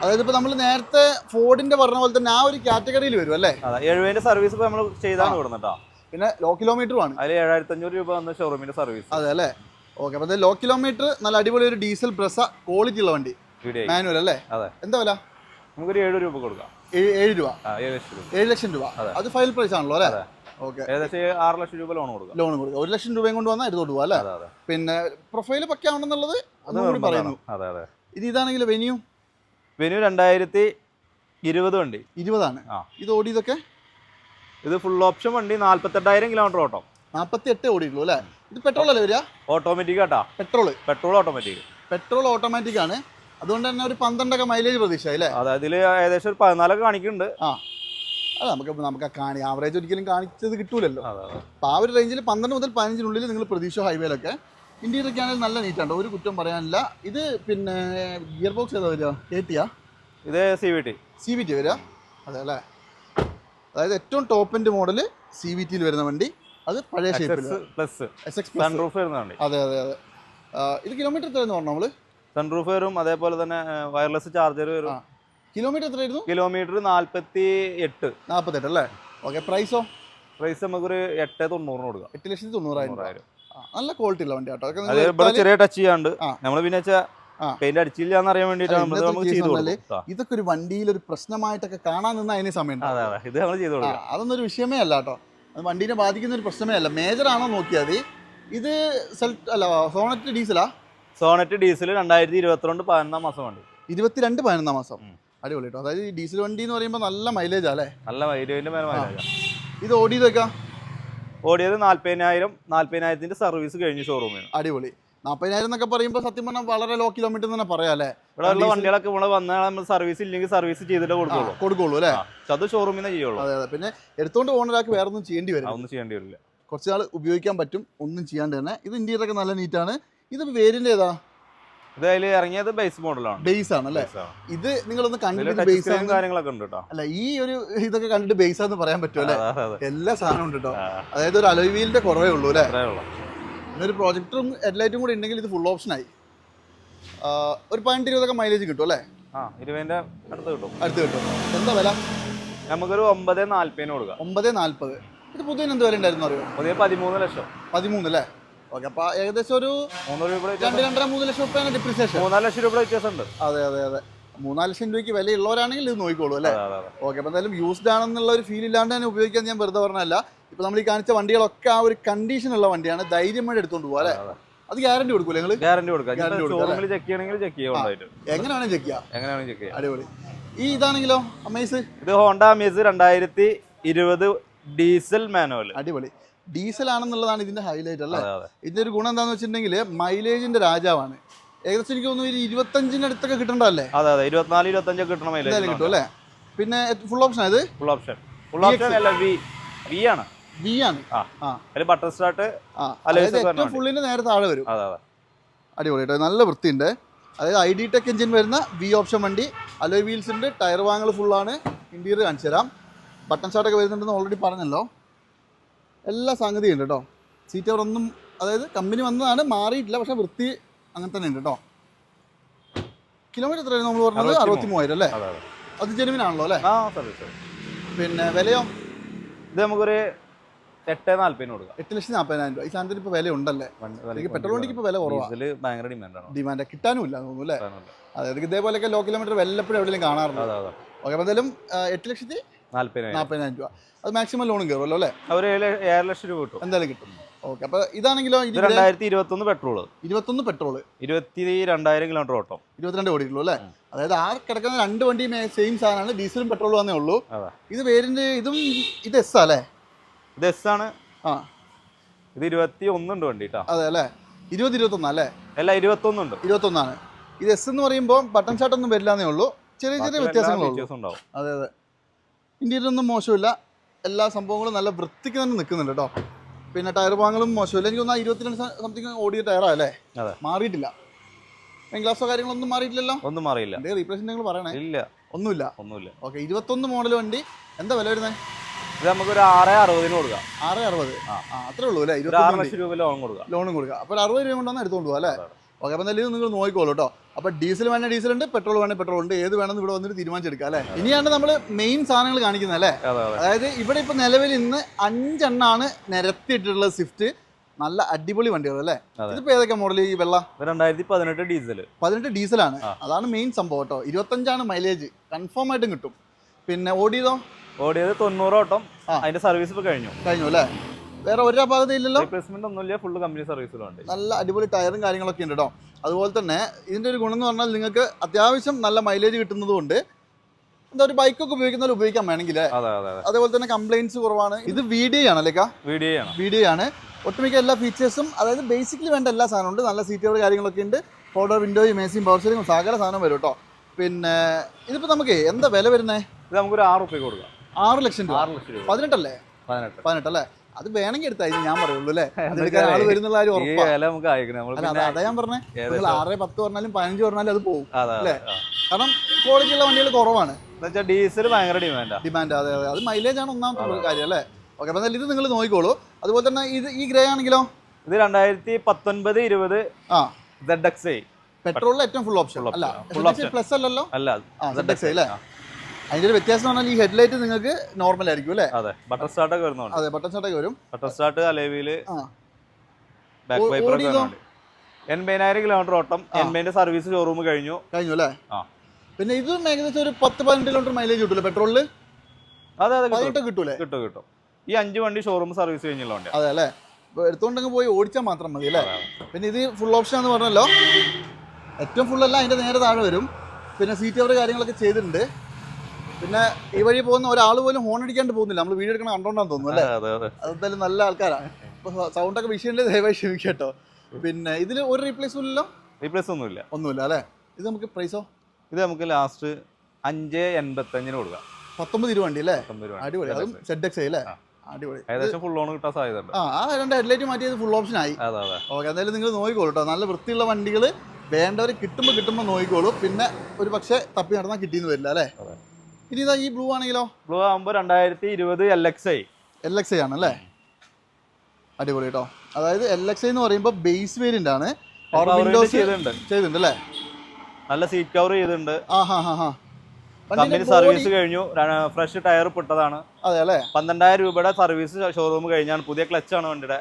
അതായത് ഇപ്പൊ നമ്മൾ നേരത്തെ ഫോർഡിന്റെ പറഞ്ഞ പോലെ തന്നെ ആ ഒരു കാറ്റഗറിയിൽ വരും അല്ലേ? അതെ എഴുപതിന്റെ സർവീസ് ഇപ്പൊ നമ്മൾ ചെയ്താണ് വിടുന്നുട്ടോ പിന്നെ ലോ കിലോമീറ്റർ ആണ്. അതിൽ ഏഴായിരത്തി അഞ്ഞൂറ് രൂപ വന്ന ഷോറൂമിന്റെ സർവീസ് അതെ അല്ലേ? ഓക്കെ അപ്പൊ ലോ കിലോമീറ്റർ നല്ല അടിപൊളി ഒരു ഡീസൽ പ്രസ ക്വാളിറ്റി ഉള്ള വണ്ടി. മാനുവൽ അല്ലേ? എന്താ വില? നമുക്കൊരു ഏഴ് രൂപ കൊടുക്കാം. ഏഴ് രൂപ. ഏഴ് ലക്ഷം രൂപ. അതെ. ഫൈനൽ പ്രൈസ് ആണല്ലോ അല്ലേ? അതെ. ഓക്കെ ഏകദേശം ആറ് ലക്ഷം രൂപ ലോൺ കൊടുക്കാം. ലോൺ കൊടുക്കുക ഒരു ലക്ഷം രൂപയും കൊണ്ട് വന്നാൽ എടുത്തോട്ട് പോവാ അല്ലേ? പിന്നെ പ്രൊഫൈൽ കൂടി പറയുന്നു. ഇനി ഇതാണെങ്കിൽ വെന്യൂ വെനു രണ്ടായിരത്തി ഇരുപത് വണ്ടി ഇരുപതാണ്. ആ. ഇത് ഓടിയതൊക്കെ ഇത് ഫുൾ ഓപ്ഷൻ വണ്ടി നാല്പത്തെട്ടായിരം കിലോമീറ്റർ ഓട്ടോ. നാൽപ്പത്തി എട്ട് ഓടിയിട്ടുള്ളൂ അല്ലേ? ഇത് പെട്രോൾ അല്ലേ വരിക? ഓട്ടോമാറ്റിക് ആട്ടാ. Petrol petrol automatic petrol automatic ആണ്. അതുകൊണ്ട് തന്നെ ഒരു പന്ത്രണ്ടൊക്കെ മൈലേജ് പ്രതീക്ഷ അല്ലേ? അതെ അതിൽ ഏകദേശം ഒരു പതിനാലൊക്കെ കാണിക്കുന്നുണ്ട്. ആ. അത് നമുക്ക് നമുക്ക് ആ കാണി ആവറേജ് ഒരിക്കലും കാണിച്ചത് കിട്ടൂലല്ലോ. അപ്പോൾ ആ ഒരു റേഞ്ചിൽ പന്ത്രണ്ട് മുതൽ പതിനഞ്ചിനുള്ളിൽ നിങ്ങൾ പ്രതീക്ഷ ഹൈവേയിലൊക്കെ ഇന്ത്യയിലൊക്കെ ആണെങ്കിൽ നല്ല നീറ്റാണ് ഒരു കുറ്റം പറയാനില്ല. ഇത് പിന്നെ ഗിയർ ബോക്സ് ഏതാ വരിക? എ ടിയാ ഇത് C V T C V T വരിക? അതെ അല്ലേ? അതായത് ഏറ്റവും top end model C V ടിയിൽ വരുന്ന വണ്ടി. അത് പഴയ ഷേപ്പിൽ പ്ലസ് എസ് എക്സ് സൺറൂഫ് വരുന്ന വണ്ടി. അതെ അതെ അതെ. ഇത് കിലോമീറ്റർ എത്രയെന്ന് പറഞ്ഞു നമ്മൾ സൺറൂഫ് വരും അതേപോലെ തന്നെ വയർലെസ് ചാർജർ വരും. കിലോമീറ്റർ എത്രയായിരുന്നു? കിലോമീറ്റർ നാൽപ്പത്തി എട്ട് നാൽപ്പത്തെട്ട് അല്ലേ ഓക്കെ പ്രൈസോ പ്രൈസ് നമുക്കൊരു എട്ട് തൊണ്ണൂറിന് കൊടുക്കാം. എട്ട് ലക്ഷത്തി തൊണ്ണൂറായിരം. നല്ല ക്വാളിറ്റി ഉള്ള വണ്ടി കേട്ടോ ചെറിയ ടച്ച് ചെയ്യാണ്ട്. നമ്മൾ പിന്നെ. പെയിന്റ് അടിച്ചില്ല എന്ന് അറിയാൻ വേണ്ടിയിട്ടാണ്. ഇതൊക്കെ ഒരു വണ്ടിയിൽ ഒരു പ്രശ്നമായിട്ടൊക്കെ കാണാൻ നിന്ന അതിന് സമയം ഇത് നമ്മൾ ചെയ്തു കൊടുക്കാം. അതൊന്നും ഒരു വിഷയമേ അല്ല കേട്ടോ. അത് വണ്ടീനെ ബാധിക്കുന്ന ഒരു പ്രശ്നമേ അല്ല. മേജർ ആണോ നോക്കിയാൽ മതി. ഇത് സെൽറ്റ് അല്ല സോണറ്റ് ഡീസലാ സോണറ്റ് ഡീസൽ രണ്ടായിരത്തി ഇരുപത്തിരണ്ട് പതിനൊന്നാം മാസം വണ്ടി. ഇരുപത്തിരണ്ട് പതിനൊന്നാം മാസം. അടിപൊളി കേട്ടോ. അതായത് ഈ ഡീസൽ വണ്ടി എന്ന് പറയുമ്പോൾ നല്ല മൈലേജ് അല്ലേ? നല്ല മേലെ മൈലേജ് ഇത് ഓടിയതൊക്കെ ഓടിയത് നാല്പതിനായിരം നാല്പതിനായിരത്തിന്റെ സർവീസ് കഴിഞ്ഞ ഷോറൂമിന് അടിപൊളി. നാൽപ്പതിനായിരം എന്നൊക്കെ പറയുമ്പോൾ സത്യം പറഞ്ഞാൽ വളരെ ലോ കിലോമീറ്റർ തന്നെ പറയാം അല്ലേ? ഇവിടെ ഉള്ള വണ്ടികളൊക്കെ ഇവിടെ വന്നാൽ നമ്മൾ സർവീസ് ഇല്ലെങ്കിൽ സർവീസ് ചെയ്തിട്ട് കൊടുക്കുള്ളൂ. കൊടുക്കുള്ളൂ അല്ലേ? അത് ഷോറൂമിൽ നിന്ന് ചെയ്യുള്ളൂ. അതെ അതെ. പിന്നെ എടുത്തുകൊണ്ട് ഒരാൾക്ക് വേറെ ഒന്നും ചെയ്യേണ്ടി വരും ഒന്നും ചെയ്യേണ്ടി വരില്ല. കുറച്ച് നാൾ ഉപയോഗിക്കാൻ പറ്റും ഒന്നും ചെയ്യാണ്ട് തന്നെ. ഇത് ഇന്ത്യയിലൊക്കെ നല്ല നീറ്റാണ് ഇത് വേരിന്റെ ഏതാ? ഇത് അതിൽ ഇറങ്ങിയത് ബേസ് മോഡലാണ് ബേസ് ആണ് അല്ലേ? ഇത് നിങ്ങളൊന്ന് കണ്ടിട്ട് ബേസ് കാര്യങ്ങളൊക്കെ ഉണ്ട് കേട്ടോ അല്ല ഈ ഒരു ഇതൊക്കെ കണ്ടിട്ട് ബേസ് ആണെന്ന് പറയാൻ പറ്റുമോ അല്ലേ. എല്ലാ സാധനവും ഉണ്ട് കേട്ടോ അതായത് ഒരു അലോയ് വീലിന്റെ കുറവേ ഉള്ളൂ അല്ലേ? ഇന്നൊരു പ്രൊജക്ടറും എല്ലായിട്ടും കൂടി ഉണ്ടെങ്കിൽ ഇത് ഫുൾ ഓപ്ഷനായി ഒരു പതിനെട്ട് ഇരുപതൊക്കെ മൈലേജ് കിട്ടും അല്ലേ? ആ ഇരുപതിന്റെ അടുത്ത് കിട്ടും. അടുത്ത് കിട്ടും. എന്താ വില? നമുക്കൊരു ഒമ്പത് നാല്പതിന് കൊടുക്കാം. ഒമ്പത് നാല്പത്. ഇത് പുതിയ എന്ത് വില ഉണ്ടായിരുന്നു അറിയോ? പുതിയ പതിമൂന്ന് ലക്ഷം. പതിമൂന്ന് അല്ലേ? ഓക്കെ അപ്പൊ ഏകദേശം ഒരു മൂന്ന് രൂപ രണ്ട് രണ്ടര മൂന്ന് ലക്ഷം റുപ്യാണ് ഡിപ്രിസിയേഷൻ മൂന്നാൽ ലക്ഷം രൂപ വ്യത്യാസമുണ്ട് അതെ അതെ അതെ. മൂന്നാൽ ലക്ഷം രൂപയ്ക്ക് വിലയുള്ളവരാണെങ്കിൽ ഇത് നോക്കിക്കോളൂ അല്ലേ. ഓക്കെ അപ്പോൾ എന്തായാലും യൂസ്ഡ് ആണെന്നുള്ള ഒരു ഫീൽ ഇല്ലാണ്ട് തന്നെ ഉപയോഗിക്കാൻ ഞാൻ വെറുതെ പറഞ്ഞല്ല ഇപ്പോൾ നമ്മൾ ഈ കാണിച്ച വണ്ടികളൊക്കെ ആ ഒരു കണ്ടീഷൻ ഉള്ള വണ്ടിയാണ്. ധൈര്യമായിട്ട് എടുത്തോണ്ട് പോകാം അല്ലേ? അത് ഗ്യാരണ്ടി കൊടുക്കൂലേ നിങ്ങൾ ഗ്യാരണ്ടി കൊടുക്കാം. ചെക്ക് ചെയ്യണമെങ്കിൽ ചെക്ക് ചെയ്യാൻ ഉണ്ടായിട്ട്. എങ്ങനെ വേണമെങ്കിൽ ചെക്ക് ചെയ്യാം? എങ്ങനെയാണെങ്കിൽ ചെക്ക് ചെയ്യാം? അടിപൊളി. ഈ ഇതാണെങ്കിലോ അമേസ് ഇത് ഹോണ്ട അമേസ് രണ്ടായിരത്തി ഇരുപത് ഡീസൽ മാനുവൽ അടിപൊളി. ഡീസൽ ആണെന്നുള്ളതാണ് ഇതിന്റെ ഹൈലൈറ്റ് അല്ലേ? ഇതിന്റെ ഒരു ഗുണം എന്താണെന്ന് വെച്ചിട്ടുണ്ടെങ്കിൽ മൈലേജിന്റെ രാജാവാണ്. ഏകദേശം എനിക്ക് തോന്നുന്നു ഒരു ഇരുപത്തഞ്ചിന് അടുത്തൊക്കെ കിട്ടണ്ടല്ലേ അതെ അതെ. ഇരുപത്തിനാല് ഇരുപത്തഞ്ചൊക്കെ കിട്ടണം എന്തായാലും കിട്ടും അല്ലേ? പിന്നെ ഫുൾ ഓപ്ഷൻ ഇത്? ഫുൾ ഓപ്ഷൻ ഫുൾ ഓപ്ഷൻ അല്ല വി വി ആണ്. വി ആണ്. ആ. ബട്ടർ സ്റ്റാർട്ട് ഏറ്റവും ഫുള്ളിന്റെ നേരെ താഴെ വരും. അടിപൊളി കേട്ടോ. നല്ല വൃത്തിയുണ്ട്. അതായത് ഐ ഡി ടെക് എഞ്ചിൻ വരുന്ന വി ഓപ്ഷൻ വണ്ടി. അലോയ് വീൽസ് ഉണ്ട്. ടയർ വാങ്ങൽ ഫുള്ളാണ് ഇന്റീരിയർ കാണിച്ചു തരാം. ബട്ടൺ സ്റ്റാർട്ടൊക്കെ വരുന്നുണ്ടെന്ന് ഓൾറെഡി പറഞ്ഞല്ലോ. എല്ലാ സംഗതിയും ഉണ്ട് കേട്ടോ. സീറ്റ് ഒന്നും അതായത് കമ്പനി വന്നതാണ് മാറിയിട്ടില്ല പക്ഷെ വൃത്തി അങ്ങനെ തന്നെ ഉണ്ട് കേട്ടോ. കിലോമീറ്റർ എത്രയാണ് നമ്മൾ പറഞ്ഞത്? അറുപത്തി മൂവായിരം അല്ലേ? അതെ ജെനുവിൻ ജെനുവിനാണല്ലോ അല്ലേ? ആ സർ പിന്നെ വിലയോ? ഇത് നമുക്കൊരു എട്ട് നാല്പതിന് കൊടുക്കാം. എട്ട് ലക്ഷത്തി നാൽപ്പതിനായിരം രൂപ. ഈ സാധനത്തിന് ഇപ്പോൾ വില ഉണ്ടല്ലേ? എനിക്ക് പെട്രോൾ വണ്ടിക്ക് ഇപ്പോൾ വില കുറവാണ് ഭയങ്കര ഡിമാൻഡാണ്. ഡിമാൻഡ്. കിട്ടാനും ഇല്ല തോന്നുന്നു അല്ലേ? അതായത് ഇതേപോലെയൊക്കെ ലോ കിലോമീറ്റർ വല്ലപ്പോഴും എവിടെയെങ്കിലും കാണാറുണ്ട്? ഓക്കെ അപ്പോൾ എന്തായാലും എട്ട് ലക്ഷത്തി നാൽപ്പതിനായിരം രൂപ. അത് മാക്സിമം ലോണും കയറുമല്ലോ അല്ലേ? അവർ ഏഴ് ലക്ഷം രൂപ കിട്ടും. എന്തായാലും കിട്ടും. ഓക്കെ അപ്പൊ ഇതാണെങ്കിലോ രണ്ടായിരത്തി ഇരുപത്തി ഒന്ന് പെട്രോൾ ഇരുപത്തൊന്ന് പെട്രോൾ ഇരുപത്തി രണ്ടായിരം കിലോമീറ്റർ ഓട്ടം. ഇരുപത്തിരണ്ട് ഓടിയിട്ടുള്ളൂ അല്ലേ? അതായത് ആ കിടക്കുന്ന രണ്ട് വണ്ടിയും സെയിം സാധനമാണ് ഡീസലും പെട്രോളും വന്നേ ഉള്ളൂ. ഇത് വേരിന്റെ ഇതും ഇത് എസ് അല്ലേ? ഇത് എസ് ആണ്. ആ. ഇത് ഇരുപത്തി ഒന്നുണ്ട് വണ്ടി കേട്ടോ അതെ അല്ലേ? ഇരുപത് ഇരുപത്തൊന്നാ അല്ലേ? അല്ല ഇരുപത്തൊന്നുണ്ട് ഇരുപത്തൊന്നാണ്. ഇത് എസ് എന്ന് പറയുമ്പോൾ ബട്ടൺ ഷാട്ട് ഒന്നും വരില്ലാന്നേ ഉള്ളൂ. ചെറിയ ചെറിയ വ്യത്യാസങ്ങളുണ്ടാവും അതെ അതെ. ഒന്നും മോശമില്ല. എല്ലാ സംഭവങ്ങളും നല്ല വൃത്തിക്ക് തന്നെ നിൽക്കുന്നുണ്ട് കേട്ടോ പിന്നെ ടയർ ഭാഗങ്ങളും മോശമില്ല. എനിക്ക് തോന്നുന്നു ഇരുപത്തിരണ്ട് സംതിങ് ഓടിയ ടയറാ അല്ലേ? മാറിയിട്ടില്ല. ഗ്ലാസോ കാര്യങ്ങളൊന്നും മാറിയിട്ടില്ലല്ലോ? ഒന്നും മാറിയില്ല. റീപ്ലേസ് നിങ്ങൾ പറയണേ? ഇല്ല. ഒന്നുമില്ല. ഒന്നുമില്ല. ഓക്കെ ഇരുപത്തൊന്ന് മോഡൽ വണ്ടി. എന്താ വില വരുന്നത് ഇത് നമുക്കൊരു ആറ് അറുപതിന് കൊടുക്കാം. ആറ് അറുപത്. ആ. അത്രേ ഉള്ളൂ അല്ലേ? ഇരുപത്തി ലക്ഷം രൂപ ലോൺ കൊടുക്കാം. ലോണും കൊടുക്കാം. അപ്പോൾ ഒരു അറുപത് രൂപ കൊണ്ടുവന്ന് എടുത്തുകൊണ്ട് പോകാം അല്ലേ. ഓക്കെ അപ്പോൾ എന്തായാലും നിങ്ങൾ നോക്കിക്കോളൂ കേട്ടോ അപ്പോൾ ഡീസൽ വേണേൽ ഡീസൽ ഉണ്ട് പെട്രോൾ വേണേൽ പെട്രോൾ ഉണ്ട്. ഏത് വേണമെന്ന് ഇവിടെ വന്നിട്ട് തീരുമാനിച്ചെടുക്കാം അല്ലേ? ഇനിയാണ് നമ്മൾ മെയിൻ സാധനങ്ങൾ കാണിക്കുന്നത് അല്ലേ? അതെ അതെ. അതായത് ഇവിടെ ഇപ്പോൾ നിലവിൽ ഇന്ന് അഞ്ചെണ്ണാണ് നിരത്തിയിട്ടുള്ള സ്വിഫ്റ്റ്. നല്ല അടിപൊളി വണ്ടികൾ അല്ലേ? ഇതിപ്പോ ഏതൊക്കെ മോഡൽ ഈ വെള്ള? രണ്ടായിരത്തി പതിനെട്ട് ഡീസൽ പതിനെട്ട് ഡീസലാണ്. ആണ് അതാണ് മെയിൻ സംഭവം കേട്ടോ ഇരുപത്തഞ്ചാണ് മൈലേജ് കൺഫേം ആയിട്ടും കിട്ടും. പിന്നെ ഓടിയതോ? ഓടിയത് തൊണ്ണൂറ് ഓട്ടം. അതിന്റെ സർവീസ് ഇപ്പൊ കഴിഞ്ഞു. കഴിഞ്ഞു അല്ലേ? വേറെ ഒരു അപാകത ഇല്ലല്ലോ റീപ്ലേസ്മെന്റ് ഒന്നുമില്ല ഫുള്ള് കമ്പനി സർവീസിലുണ്ട് നല്ല അടിപൊളി ടയറും കാര്യങ്ങളൊക്കെ ഉണ്ട് കേട്ടോ അതുപോലെ തന്നെ ഇതിന്റെ ഒരു ഗുണം എന്ന് പറഞ്ഞാൽ നിങ്ങൾക്ക് അത്യാവശ്യം നല്ല മൈലേജ് കിട്ടുന്നത് കൊണ്ട് എന്താ ഒരു ബൈക്കൊക്കെ ഉപയോഗിക്കുന്നവർ ഉപയോഗിക്കാൻ വേണമെങ്കിൽ. അതെ അതെ അതെ. അതേപോലെ തന്നെ കംപ്ലൈൻസ് കുറവാണ്. ഇത് വി ഡി ആണല്ലേ വീഡിയോ ആണ്. വി ഡി ആണ്. ഒട്ടുമിക്ക എല്ലാ ഫീച്ചേഴ്സും അതായത് ബേസിക്കലി വേണ്ട എല്ലാ സാധനവും ഉണ്ട്. നല്ല സീറ്റുകൾ കാര്യങ്ങളൊക്കെ ഉണ്ട്. ഫോട്ടോ വിൻഡോയും മേസിയും സിയും പവർ സ്റ്റിയറിംഗും സകല സാധനം വരും കേട്ടോ പിന്നെ ഇതിപ്പോൾ നമുക്ക് എന്താ വില വരുന്നത് ഇത് നമുക്കൊരു ആറ് റുപ്യ കൊടുക്കാം. ആറ് ലക്ഷം രൂപ. ആറ് ലക്ഷം രൂപ. പതിനെട്ടല്ലേ? പതിനെട്ട്. പതിനെട്ടല്ലേ? അത് വേണമെങ്കിൽ എടുത്താൽ ഞാൻ പറയുള്ളൂ അല്ലേ? അതെടുക്കാൻ ആൾ വരുന്നുള്ള കാര്യം ഈ ഉറപ്പാണ് വില നമുക്ക് നമ്മൾ അല്ല പിന്നെ അതാ ഞാൻ പറഞ്ഞേ. നിങ്ങൾ ആറ് പത്ത് പറഞ്ഞാലും പതിനഞ്ച് പറഞ്ഞാലും അത് പോകും അല്ലേ? കാരണം ക്വാളിറ്റി ഉള്ള വണ്ടികൾ കുറവാണ്. ഡീസൽ ഭയങ്കര ഡിമാൻഡ് ഡിമാൻഡ് അതെ അതെ. അത് മൈലേജ് ആണ് ഒന്നാമത്തെ കാര്യം അല്ലേ? ഓക്കെ അപ്പം ഇത് നിങ്ങൾ നോക്കിക്കോളൂ. അതുപോലെ തന്നെ ഇത് ഈ ഗ്രേ ആണെങ്കിലോ? ഇത് രണ്ടായിരത്തി പത്തൊൻപത് ഇരുപത് ആ. പെട്രോളിൽ ഏറ്റവും ഫുൾ ഓപ്ഷൻ അല്ല. പ്ലസ് അല്ലല്ലോ? അല്ല അല്ലേ? അതിന്റെ ഒരു വ്യത്യാസം പറഞ്ഞാൽ ഈ ഹെഡ്ലൈറ്റ് നിങ്ങൾക്ക് നോർമൽ ആയിരിക്കും അല്ലേ? അതെ ബട്ടർ സ്റ്റാർട്ട് ഒക്കെ വരുന്നുണ്ട് അതെ ബട്ടർ സ്റ്റാർട്ട് വരും. ബട്ടർ സ്റ്റാർട്ട് അലേവിയിൽ ബാക്ക് വൈപ്പർ എൺപതിനായിരം കിലോമീറ്റർ ഓട്ടം. എൺപതിന്റെ സർവീസ് ഷോറൂം കഴിഞ്ഞു. കഴിഞ്ഞു അല്ലേ? പിന്നെ ഇത് ഏകദേശം ഒരു പത്ത് പതിനെട്ട് കിലോമീറ്റർ മൈലേജ് കിട്ടൂലേ പെട്രോളിൽ അതെ അതെ കിട്ടും. പതിനെട്ട് കിട്ടൂലേ? കിട്ടും കിട്ടും. ഈ അഞ്ച് വണ്ടി ഷോറൂം സർവീസ് കഴിഞ്ഞുള്ള വണ്ടിയാണ് അതെ അല്ലേ? എടുത്തോണ്ടെങ്കിൽ പോയി ഓടിച്ചാൽ മാത്രം മതി അല്ലേ? പിന്നെ ഇത് ഫുൾ ഓപ്ഷൻ എന്ന് പറഞ്ഞല്ലോ. ഏറ്റവും ഫുൾ അല്ല അതിന്റെ നേരെ താഴെ വരും. പിന്നെ സീറ്റ് കവർ കാര്യങ്ങളൊക്കെ ചെയ്തിട്ടുണ്ട്. പിന്നെ ഈ വഴി പോകുന്ന ഒരാൾ പോലും ഹോൺ അടിക്കാണ്ട് പോകുന്നില്ല. നമ്മൾ വീഡിയോ എടുക്കണം കണ്ടോണ്ടാന്ന് തോന്നുന്നു അല്ലേ? അതെ അതെ. അതെന്തായാലും നല്ല ആൾക്കാരാണ് സൗണ്ട് ഒക്കെ വിഷയമില്ല ദയവായി ക്ഷമിക്കുക കേട്ടോ. പിന്നെ ഇതിൽ ഒരു റീപ്ലേസ് ഇല്ലല്ലോ? റീപ്ലേസ് ഒന്നുമില്ല. ഒന്നുമില്ല അല്ലേ? ഇത് നമുക്ക് പ്രൈസോ ഇത് നമുക്ക് ലാസ്റ്റ് അഞ്ച് എൺപത്തഞ്ചിന് കൊടുക്കാം. പത്തൊമ്പത് രൂപ വണ്ടി അല്ലേ? അടിപൊളി. അതും സെഡ് എക്സ് അല്ലേ? അടിപൊളി. ഏകദേശം ഫുൾ ഓൺ കിട്ടാൻ സാധ്യതയുണ്ട്. ആ രണ്ട് ഹെഡ്ലൈറ്റ് മാറ്റിയത് ഫുൾ ഓപ്ഷൻ ആയി. ഓക്കെ എന്തായാലും നിങ്ങൾ നോക്കിക്കോളൂ കേട്ടോ നല്ല വൃത്തിയുള്ള വണ്ടികൾ വേണ്ടവർ കിട്ടുമ്പോൾ കിട്ടുമ്പോൾ നോക്കിക്കോളൂ. പിന്നെ ഒരു പക്ഷേ തപ്പി നടന്നാൽ കിട്ടിയെന്ന് വരില്ല അല്ലേ? ഇനി ഇതാ ഈ ബ്ലൂ ആണെങ്കിലോ? ബ്ലൂ ആകുമ്പോൾ രണ്ടായിരത്തി ഇരുപത് L X I L X I ആണല്ലേ അടിപൊളി കേട്ടോ അതായത് എൽ എക്സ് ഐ എന്ന് പറയുമ്പോൾ ബേസ് വേരിയന്റ് ആണ്. പവർ വിൻഡോസ് ചെയ്തിട്ടുണ്ട്. ചെയ്തിട്ടുണ്ട് അല്ലേ? നല്ല സീറ്റ് കവർ ചെയ്തിട്ടുണ്ട്. ആ ഹാ ഹാ ഹാ കമ്പനി സർവീസ് കഴിഞ്ഞു. ഫ്രഷ് ടയർ പൊട്ടതാണ് അതെ അല്ലേ? പന്ത്രണ്ടായിരം രൂപയുടെ സർവീസ് ഷോറൂം കഴിഞ്ഞാണ്. പുതിയ ക്ലച്ച് ആണ് വണ്ടിയുടെ.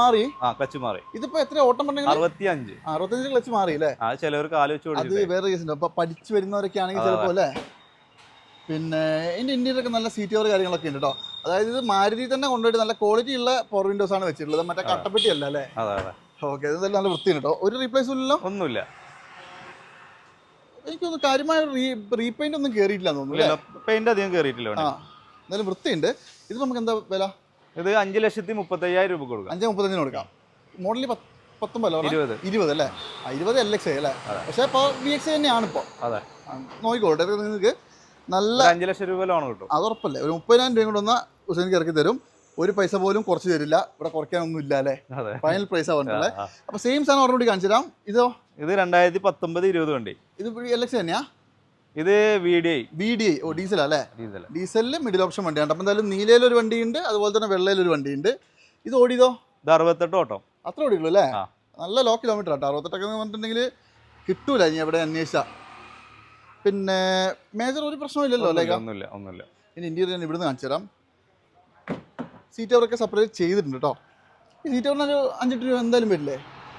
മാറി? ആ ക്ലച്ച് മാറി. ഇതിപ്പോ എത്ര ഓട്ടം അറുപത്തി അഞ്ച് അറുപത്തഞ്ച് ക്ലച്ച് മാറി അല്ലേ? ആ ചിലവർ കാൽ വെച്ച് അത് വേറെ കേസുണ്ട് അപ്പൊ പഠിച്ചു വരുന്നവരൊക്കെ ആണെങ്കിൽ ചിലപ്പോ അല്ലേ? പിന്നെ ഇതിന്റെ ഇന്റീരിയറൊക്കെ നല്ല സീറ്റ് കവർ കാര്യങ്ങളൊക്കെ ഉണ്ട് കേട്ടോ അതായത് ഇത് മാരുതി തന്നെ കൊണ്ടുപോയിട്ട് നല്ല ക്വാളിറ്റി ഉള്ള പവർ വിൻഡോസ് ആണ് വെച്ചിട്ടുള്ളത്. മറ്റേ കട്ടപ്പെട്ടി അല്ല അല്ലേ? ഓക്കെ ഇത് നല്ല വൃത്തിയുണ്ട് കേട്ടോ ഒരു റീപ്ലേസ് ഇല്ലല്ലോ? ഒന്നുമില്ല. എനിക്കൊന്നും കാര്യമായ റീപെയിന്റ് ഒന്നും കയറിയിട്ടില്ല തോന്നുന്നു പെയിന്റ് അധികം കയറിയിട്ടില്ല ആ എന്തായാലും വൃത്തിയുണ്ട്. ഇത് നമുക്ക് എന്താ വില? ഇത് അഞ്ച് ലക്ഷത്തി മുപ്പത്തയ്യായിരം രൂപ കൊടുക്കാം. അഞ്ച് മുപ്പത്തഞ്ചിന് കൊടുക്കാം. മോഡലിൽ പത്തൊമ്പതല്ലോ? ഇരുപത്. ഇരുപത് അല്ലേ? ഇരുപത് എൽ എക്സ് അല്ലേ? പക്ഷേ ഇപ്പോൾ വി എക്സ് തന്നെയാണ് ഇപ്പോൾ അതെ. നോക്കിക്കോട്ടെ നിങ്ങൾക്ക് നല്ല അഞ്ച് ലക്ഷം രൂപ ലോൺ കിട്ടും. അത് ഉറപ്പല്ലേ ഒരു മുപ്പതിനായിരം രൂപ വന്നാൽ ഹുസൈനിക്ക് ഇറക്കി തരും. ഒരു പൈസ പോലും കുറച്ച് തരില്ല. ഇവിടെ കുറയ്ക്കാനൊന്നും ഇല്ല അല്ലേ? ഫൈനൽ പ്രൈസ് ആവുന്നുണ്ടല്ലേ അപ്പൊ സെയിം സാധനം ഓർമ്മ കൂടി കാണിച്ചു തരാം. ഇതോ? ഇത് രണ്ടായിരത്തി പത്തൊമ്പത് ഇരുപത് വണ്ടി. ഇത് എക്സ് തന്നെയാ? ഇത് V D I V D I oh diesel അല്ലേ? ഡീസലിൽ മിഡിൽ ഓപ്ഷൻ വണ്ടിയാണ്. അപ്പം എന്തായാലും നീലയിലൊരു വണ്ടിയുണ്ട് അതുപോലെ തന്നെ വെള്ളയിലൊരു വണ്ടിയുണ്ട്. ഇത് ഓടിയതോ? ഇത് അറുപത്തെട്ട് ഓട്ടം. അത്ര ഓടിയുള്ളൂ അല്ലേ. നല്ല ലോ കിലോമീറ്റർ ആട്ടോ. അറുപത്തെട്ടൊക്കെ പറഞ്ഞിട്ടുണ്ടെങ്കിൽ കിട്ടൂല ഇനി എവിടെ അന്വേഷിച്ച. പിന്നെ മേജർ ഒരു പ്രശ്നമില്ലല്ലോ അല്ലേ ഒന്നുമില്ല, ഒന്നുമില്ല. ഇനി ഇന്റീരിയർ ഞാൻ ഇവിടുന്ന് കാണിച്ചു തരാം. സീറ്റ് അവരൊക്കെ സെപ്പറേറ്റ് ചെയ്തിട്ടുണ്ട് കേട്ടോ ഈ സീറ്റ് പറഞ്ഞൊരു അഞ്ചെട്ട് രൂപ എന്തായാലും വരില്ലേ?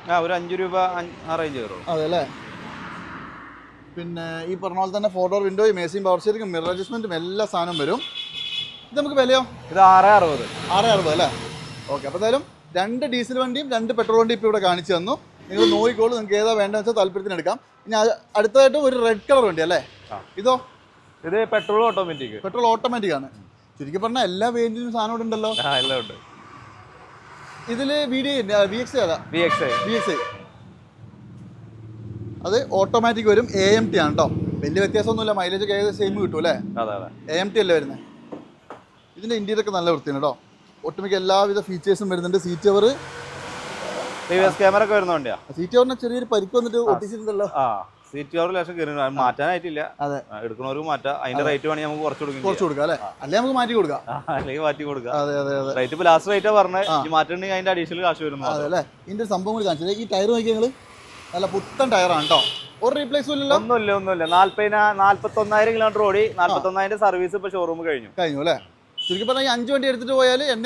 ആ ഒരു അഞ്ച് രൂപ അറേഞ്ച് ആ റേഞ്ച് കയറുള്ളൂ അതെ അല്ലേ? പിന്നെ ഈ പറഞ്ഞ പോലെ തന്നെ ഫോർ ഡോർ വിൻഡോയും എ സിയും പവർ ഷെയറിങ്ങും മിറർ അഡ്ജസ്റ്റ്മെന്റും എല്ലാ സാധനവും വരും. ഇത് നമുക്ക് വിലയോ? ഇത് ആറ് അറുപത്. ആറ് അറുപത് അല്ലേ? ഓക്കെ അപ്പോൾ എന്തായാലും രണ്ട് ഡീസൽ വണ്ടിയും രണ്ട് പെട്രോൾ വണ്ടിയും ഇപ്പോൾ ഇവിടെ കാണിച്ചു തന്നു. നിങ്ങൾ നോക്കിക്കോളൂ നിങ്ങൾക്ക് ഏതാ വേണ്ടതെന്ന് വെച്ചാൽ താല്പര്യത്തിന് എടുക്കാം. ഇനി അടുത്തതായിട്ട് ഒരു റെഡ് കളർ വണ്ടി അല്ലേ? ഇതോ? ഇത് പെട്രോൾ ഓട്ടോമാറ്റിക് പെട്രോൾ ഓട്ടോമാറ്റിക് ആണ്. ചുരുക്കി പറഞ്ഞാൽ എല്ലാ വേരിയന്റിനും സാധനം ഇവിടെ ഉണ്ടല്ലോ. എല്ലാം ഉണ്ട്. ഇതിൽ വി ഡി വി എക്സ് ഏതാ? V X I B S I അത് ഓട്ടോമാറ്റിക് വരും. എ എം ടി ആണ് കേട്ടോ വലിയ വ്യത്യാസമൊന്നുമില്ല. മൈലേജ് ഒക്കെ ഏകദേശം സെയിം കിട്ടും അല്ലേ? എ എം ടി അല്ലേ വരുന്നത് ഇതിന്റെ ഇന്ത്യയിലൊക്കെ നല്ല വൃത്തിയാണ് കേട്ടോ ഒട്ടുമിക്ക എല്ലാവിധ ഫീച്ചേഴ്സും വരുന്നുണ്ട്. സീറ്റ് കവർ റിവേഴ്സ് ക്യാമറ ഒക്കെ വരുന്ന വണ്ടിയാ. സീറ്റ് കവറിന് ചെറിയൊരു പരിക്ക് വന്നിട്ട് ഒട്ടിച്ചിട്ടുണ്ടല്ലോ. ആ സീറ്റ് കവർ ലക്ഷം കയറി മാറ്റാനായിട്ടില്ല. അതെ. ആ, എടുക്കണവർക്ക് മാറ്റാം. അതിന്റെ റേറ്റ് വേണമെങ്കിൽ നമുക്ക് കുറച്ച് കൊടുക്കും കുറച്ച് കൊടുക്കാം അല്ലേ? അല്ലെങ്കിൽ നമുക്ക് മാറ്റി കൊടുക്കാം? അല്ലെങ്കിൽ മാറ്റി കൊടുക്കാം. അതെ അതെ അതെ. റേറ്റ് ഇപ്പൊ ലാസ്റ്റ് റേറ്റാ പറഞ്ഞത്. മാറ്റണമെങ്കിൽ അതിന്റെ അഡീഷണൽ കാശ് വരുന്നു അതെ അല്ലേ? ഇതിന്റെ ഒരു സംഭവം കൂടി കാണിച്ചത് ഈ ടയർ നോക്കി നിങ്ങൾ നല്ല പുത്തൻ ടയറാണ് കേട്ടോ ഒരു റീപ്ലേസും ഇല്ലല്ലോ. ഒന്നുമില്ല ഒന്നുമില്ല. നാല്പതിന നാല്പത്തി ഒന്നായിരം കിലോമീറ്റർ ഓടി. നാല്പത്തി ഒന്നായിരം സർവീസ് ഇപ്പൊ ഷോറൂം കഴിഞ്ഞു. കഴിഞ്ഞു അല്ലേ? ചുരുക്കി പറഞ്ഞാൽ അഞ്ചു വണ്ടി എടുത്തിട്ട് പോയാൽ എണ്ണ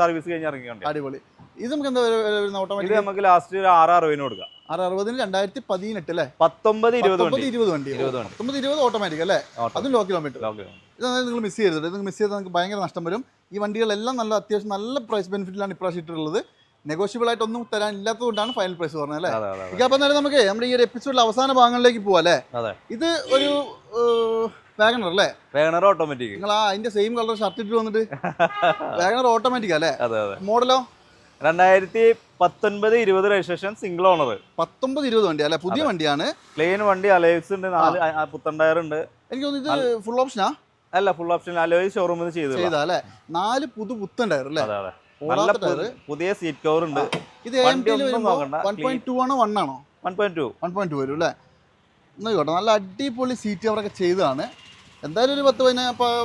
സർവീസ് കഴിഞ്ഞ് ഇറങ്ങിയുണ്ട് അടിപൊളി. ഇത് നമുക്ക് എന്താ ഇത് ഓട്ടോമാറ്റിക് നമുക്ക് ലാസ്റ്റ് ഒരു ആറ് അറുപതിന് കൊടുക്കാം. ആറ് അറുപതിന് രണ്ടായിരത്തി പതിനെട്ട് അല്ലേ? പത്തൊമ്പത് ഇരുപത് പത്തൊമ്പത് വണ്ടി ഇരുപത് വണ്ടി. ഇരുപത് വണ്ടി. പത്തൊമ്പത് ഇരുപത് ഓട്ടോമാറ്റിക് അല്ലേ? ഓട്ടോ. അതും ലോ കിലോമീറ്റർ ലോക്ക് ഇതാണ് നിങ്ങൾ മിസ് ചെയ്തത് ഇത് മിസ് ചെയ്താൽ നിങ്ങൾക്ക് ഭയങ്കര നഷ്ടം വരും. ഈ വണ്ടികളെല്ലാം നല്ല അത്യാവശ്യം നല്ല പ്രൈസ് ബെനിഫിറ്റിലാണ് ഇപ്രാവശ്യം ഇട്ടിട്ടുള്ളത്. നെഗോഷ്യബിൾ ആയിട്ട് ഒന്നും തരാൻ ഇല്ലാത്തതുകൊണ്ടാണ് ഫൈനൽ പ്രൈസ് പറഞ്ഞത് അല്ലേ? അതെ അതെ അതെ. ഓക്കെ അപ്പം നേരം നമുക്ക് നമ്മുടെ ഈ ഒരു എപ്പിസോഡിൽ അവസാന ഭാഗങ്ങളിലേക്ക് പോവാം അല്ലേ? അതെ. ഇത് ഒരു വാഗണർ അല്ലേ? വാഗണർ ഓട്ടോമാറ്റിക് നിങ്ങൾ ആ അതിന്റെ സെയിം കളർ ഷർട്ട് ഇട്ട് വന്നിട്ട്? വാഗണർ ഓട്ടോമാറ്റിക് അല്ലേ? അതെ അതെ. മോഡലോ രണ്ടായിരത്തി പത്തൊൻപത് ഇരുപത് രജിസ്ട്രേഷൻ സിംഗിൾ ഓണർ പത്തൊമ്പത് ഇരുപത് വണ്ടി അല്ലെ? പുതിയ വണ്ടിയാണ്. പ്ലെയിൻ വണ്ടി അലോയ്സ് ഉണ്ട് നാല് പുത്തൻ ടയർ ഉണ്ട്. എനിക്ക് തോന്നുന്നു ഇത് ഫുൾ ഓപ്ഷനാ അല്ല ഫുൾ ഓപ്ഷൻ അലോയ് ഷോറൂമിൽ ചെയ്തു അല്ലെ? നാല് പുതു പുത്തൻ ടയർ അല്ലേ? നല്ല പുതിയ സീറ്റ് കവർ ഉണ്ട്. ഇത് വൺ പോയിന്റ് ടു ആണോ വൺ ആണോ? One point two one point two വരും അല്ലേ? നോക്കട്ടെ നല്ല അടിപൊളി സീറ്റ് കവറൊക്കെ ചെയ്തതാണ്. എന്തായാലും ഒരു പത്ത് പതിനാ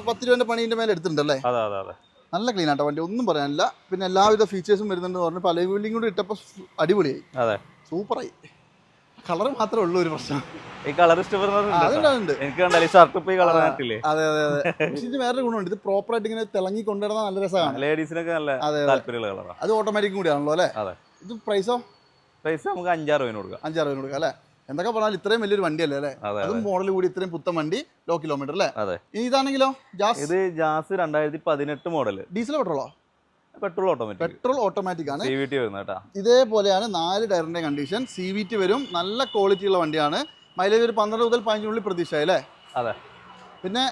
പത്ത് രൂപേന്റെ പണീന്റെ മേലെ എടുത്തിട്ടുണ്ടല്ലേ അതെ അതെ അതെ. നല്ല ക്ലീൻ ആട്ടോ വണ്ടി ഒന്നും പറയാനില്ല. പിന്നെ എല്ലാവിധ ഫീച്ചേഴ്സും വരുന്നുണ്ട് പറഞ്ഞു പല വീലിംഗ് കൂടി ഇട്ടപ്പോൾ അടിപൊളിയായി. അതെ. സൂപ്പറായി. കളർ മാത്രമേ ഉള്ളൂ ഒരു പ്രശ്നം. ഈ കളർ ആ, ഇഷ്ടപ്പെടുന്നവരുണ്ട് എനിക്ക് കണ്ടാൽ ഷർട്ട് ഈ കളർ ആയിട്ടില്ലേ? അതെ അതെ അതെ. പക്ഷേ ഇത് വേറൊരു ഗുണമുണ്ട്. ഇത് പ്രോപ്പറായിട്ട് ഇങ്ങനെ തിളങ്ങി കൊണ്ടുവരുന്ന നല്ല രസമാണ്. ലേഡീസിനൊക്കെ നല്ല. താല്പര്യമുള്ള കളറാണ് അത് ഓട്ടോമാറ്റിക് കൂടിയാണല്ലോ അല്ലേ? ഇത് പ്രൈസോ പ്രൈസ് നമുക്ക് അഞ്ചാറ് രൂപ കൊടുക്കാം. അഞ്ചാറ് രൂപ കൊടുക്കാം അല്ലേ? എന്തൊക്കെ പറഞ്ഞാൽ ഇത്രയും വലിയൊരു വണ്ടിയല്ലേ അല്ലേ? അതെ മോഡൽ കൂടി ഇത്രയും പുത്തൻ വണ്ടി ലോ കിലോമീറ്റർ അല്ലേ? അതെ. ഇനി ഇതാണെങ്കിലോ? ജാസ്? ഇത് ജാസ് രണ്ടായിരത്തി പതിനെട്ട് മോഡൽ ഡീസൽ പെട്രോളോ? പെട്രോൾ ഓട്ടോമാറ്റിക് പെട്രോൾ ഓട്ടോമാറ്റിക് ആണ്. സി വി ടി വരുന്നത് കേട്ടോ. ഇതേപോലെയാണ് നാല് ടയറിന്റെ കണ്ടീഷൻ സി വി ടി വരും. നല്ല ക്വാളിറ്റി ഉള്ള വണ്ടിയാണ്. മൈലേജ് ഒരു പന്ത്രണ്ട് മുതൽ പതിനഞ്ചിനുള്ളിൽ പ്രതീക്ഷ അല്ലേ? അതെ. പിന്നെ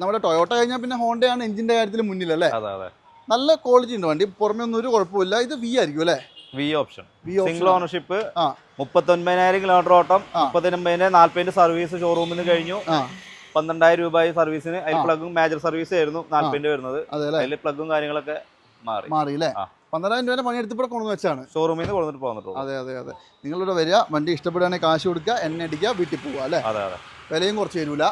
നമ്മുടെ ടൊയോട്ട കഴിഞ്ഞാൽ പിന്നെ ഹോണ്ടയാണ് എഞ്ചിന്റെ കാര്യത്തിൽ മുന്നിൽ അല്ലേ? അതെ അതെ. നല്ല ക്വാളിറ്റി ഉണ്ട് വണ്ടി. പുറമെ ഒന്നും ഒരു കുഴപ്പമില്ല ഇത് വി ആയിരിക്കും അല്ലേ? V option V single ownership ആ. മുപ്പത്തൊൻപതിനായിരം കിലോമീറ്റർ ഓട്ടം ആ. മുപ്പത്തിനൊമ്പതിന് നാല്പതിന്റെ സർവീസ് ഷോറൂമിൽ നിന്ന് കഴിഞ്ഞു. പന്ത്രണ്ടായിരം രൂപ സർവീസിന് അതിൽ പ്ലഗും മേജർ സർവീസ് ആയിരുന്നു നാല്പതിന്റെ വരുന്നത്. അതിൽ പ്ലഗും കാര്യങ്ങളൊക്കെ മാറി. മാറി അല്ലേ. പന്ത്രണ്ടായിരം രൂപ പണി എടുത്തപ്പോൾ കൊണ്ടു വെച്ചാണ്. ഷോറൂമിൽ നിന്ന് കൊണ്ടുവന്നിട്ട് പോകുന്നിട്ടുള്ളൂ അതെ അതെ അതെ. നിങ്ങളിവിടെ വരിക വണ്ടി ഇഷ്ടപ്പെടുകയാണെങ്കിൽ കാശ് കൊടുക്കുക എണ്ണ അടിക്കുക വീട്ടിൽ പോവുക അല്ലേ? അതെ അതെ. വിലയും കുറച്ച് തരൂല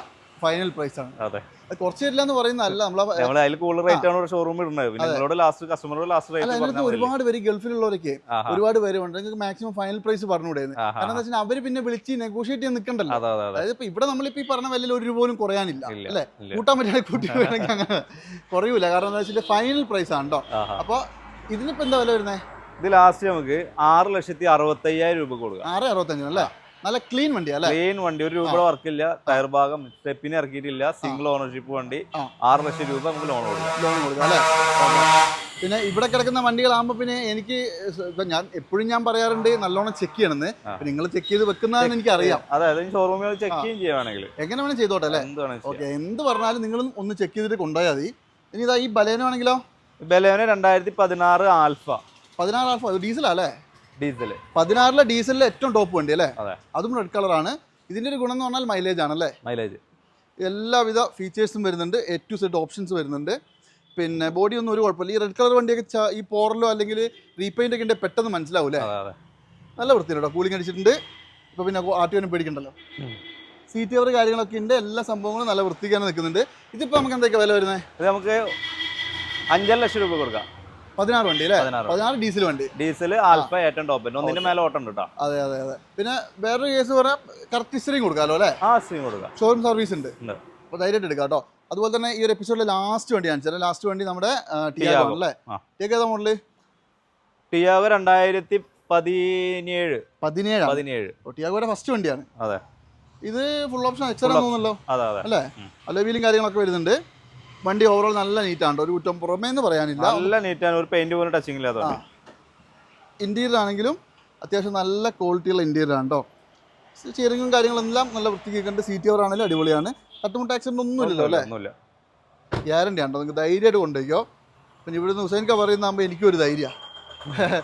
ഫൈനൽ പ്രൈസ് ആണ്. അതെ. കുറച്ച് തരില്ല എന്ന് പറയുന്നതല്ല നമ്മളെ നമ്മൾ അതിൽ കൂടുതൽ റേറ്റ് ആണ് ഷോറൂം ഇടുന്നത്. പിന്നെ നിങ്ങളോട് ലാസ്റ്റ് കസ്റ്റമറോട് ലാസ്റ്റ് റേറ്റ് പറഞ്ഞാൽ ഒരുപാട് പേര് ഗൾഫിലുള്ളവരൊക്കെ. ഒരുപാട് പേര് ഉണ്ട് നിങ്ങൾക്ക് മാക്സിമം ഫൈനൽ പ്രൈസ് പറഞ്ഞുകൂടെ. കാരണം എന്താ വെച്ചാൽ അവർ പിന്നെ വിളിച്ച് നെഗോഷിയേറ്റ് ചെയ്യാൻ നിൽക്കണ്ടല്ലോ അതെ അതെ അതെ. അതായത് ഇപ്പൊ ഇവിടെ നമ്മളിപ്പോ ഈ പറഞ്ഞ വിലയിൽ ഒരു രൂപ പോലും കുറയാനില്ല. അല്ലെ? കൂട്ടാൻ പറ്റാതെ കൂട്ടി വേണമെങ്കിൽ അങ്ങനെ കുറയൂല. കാരണം എന്താ വെച്ചാൽ ഫൈനൽ പ്രൈസ് ആണ് കേട്ടോ. അപ്പൊ ഇതിനിപ്പോ എന്താ വില വരുന്നത് ഇത് ലാസ്റ്റ് നമുക്ക് ആറ് ലക്ഷത്തി അറുപത്തയ്യായിരം രൂപ കൊടുക്കാം. ആറ് അറുപത്തഞ്ചിന് അല്ലേ? നല്ല ക്ലീൻ വണ്ടി അല്ലേ? ക്ലീൻ വണ്ടി. ഒരു രൂപയുടെ വർക്കില്ല. ടയർ ഭാഗം സ്റ്റെപ്പിന് ഇറക്കിയിട്ടില്ല. സിംഗിൾ ഓണർഷിപ്പ് വണ്ടി. ആറ് ലക്ഷം രൂപ നമുക്ക് ലോൺ കൊടുക്കാം. ലോൺ കൊടുക്കാം അല്ലേ? പിന്നെ ഇവിടെ കിടക്കുന്ന വണ്ടികളാകുമ്പോൾ പിന്നെ എനിക്ക് ഇപ്പൊ ഞാൻ എപ്പോഴും ഞാൻ പറയാറുണ്ട് നല്ലോണം ചെക്ക് ചെയ്യണമെന്ന്. നിങ്ങൾ ചെക്ക് ചെയ്ത് വെക്കുന്നതെന്ന് എനിക്ക് അറിയാം അതായത് ഷോറൂമിൽ ചെക്ക് ചെയ്യും ചെയ്യുവാണെങ്കിൽ എങ്ങനെ വേണം ചെയ്തോട്ടെ അല്ലേ? ഓക്കെ എന്ത് പറഞ്ഞാലും നിങ്ങളും ഒന്ന് ചെക്ക് ചെയ്തിട്ട് കൊണ്ടുപോയാൽ മതി. ഇനി ഇതാ ഈ ബലേനോ ആണെങ്കിലോ? ബലേനോ രണ്ടായിരത്തി പതിനാറ് ആൽഫ. പതിനാറ് ആൽഫ. ഡീസലാ അല്ലേ? ഡീസൽ പതിനാറിലെ ഡീസലിലെ ഏറ്റവും ടോപ്പ് വണ്ടി അല്ലേ? അതെ. അതും റെഡ് കളറാണ് ഇതിന്റെ ഒരു ഗുണം എന്ന് പറഞ്ഞാൽ മൈലേജ് ആണല്ലേ? മൈലേജ് എല്ലാവിധ ഫീച്ചേഴ്സും വരുന്നുണ്ട്. എ ടു സെറ്റ് ഓപ്ഷൻസ് വരുന്നുണ്ട്. പിന്നെ ബോഡി ഒന്നും ഒരു കുഴപ്പമില്ല. ഈ റെഡ് കളർ വണ്ടിയൊക്കെ ഈ പോറലോ അല്ലെങ്കിൽ റീപെയിന്റ് ഒക്കെ ഉണ്ടെങ്കിൽ പെട്ടെന്ന് മനസ്സിലാവൂലേ നല്ല വൃത്തിയിലോ കൂളിംഗ് അടിച്ചിട്ടുണ്ട്. ഇപ്പോൾ പിന്നെ ആട്ടിയൊന്നും പേടിക്കണ്ടല്ലോ. സീറ്റ് കവർ കാര്യങ്ങളൊക്കെ ഉണ്ട്. എല്ലാ സംഭവങ്ങളും നല്ല വൃത്തിക്കാണ് നിൽക്കുന്നുണ്ട്. ഇതിപ്പോൾ നമുക്ക് എന്തൊക്കെ വില വരുന്നത്? ഇത് നമുക്ക് അഞ്ചര ലക്ഷം രൂപ കൊടുക്കാം. പതിനാറ് വണ്ടി അല്ലേ? പതിനാറ് ഡീസൽ വണ്ടി. ഡീസൽ ആൽഫ ഏറ്റവും ടോപ്പ് ഒന്നിന്റെ മേലെ ഓട്ടം ഉണ്ട് അതെ അതെ അതെ. പിന്നെ വേറൊരു കേസ് പറയാം കറക്റ്റ് ഹിസ്റ്ററിയും കൊടുക്കാമല്ലോ അല്ലേ? ആ സ്ട്രീം കൊടുക്കാം. ഷോറൂം സർവീസ് ഉണ്ട്. അപ്പൊ അപ്പോൾ ധൈര്യമായിട്ട് എടുക്കാം കേട്ടോ അതുപോലെ തന്നെ ഈ ഒരു എപ്പിസോഡിലെ ലാസ്റ്റ് വണ്ടി കാണിച്ചാൽ ലാസ്റ്റ് വണ്ടി നമ്മുടെ ടിയാഗോ. അല്ലേ ടിയാഗോ ഏതാ മോഡൽ ടിയാഗോ രണ്ടായിരത്തി പതിനേഴ്. പതിനേഴ്. പതിനേഴ് ടിയാഗോയുടെ ഫസ്റ്റ് വണ്ടിയാണ്. അതെ. ഇത് ഫുൾ ഓപ്ഷൻ എക്സൽ തോന്നുന്നല്ലോ. അല്ലേ? അല്ലെ വീലും കാര്യങ്ങളൊക്കെ വരുന്നുണ്ട്. വണ്ടി ഓവറോൾ നല്ല നീറ്റാണ് ഒരു കുറ്റം പുറമേ എന്ന് പറയാനില്ല. നല്ല നീറ്റാണ് ഒരു പെയിന്റ് പോലും ടച്ചിങ് ഇല്ല വണ്ടി. ഇന്റീരിയർ ആണെങ്കിലും അത്യാവശ്യം നല്ല ക്വാളിറ്റിയുള്ള ഇന്റീരിയർ ആണ് കേട്ടോ. കാര്യങ്ങളും എല്ലാം നല്ല വൃത്തിക്ക് കണ്ട് സീറ്റ് കവർ ആണെങ്കിലും അടിപൊളിയാണ്. തട്ടുമുട്ട ആക്സിഡന്റ് ഒന്നും ഇല്ലല്ലോ അല്ലേ? ഒന്നുമില്ല. ഗ്യാരണ്ടി ആണോ നിങ്ങൾക്ക് ധൈര്യമായിട്ട് കൊണ്ടുപോയിക്കോ. പിന്നെ ഇവിടുന്ന് ഹുസൈൻക പറയുന്നതാകുമ്പോൾ ആകുമ്പോൾ ഒരു ധൈര്യമാണ്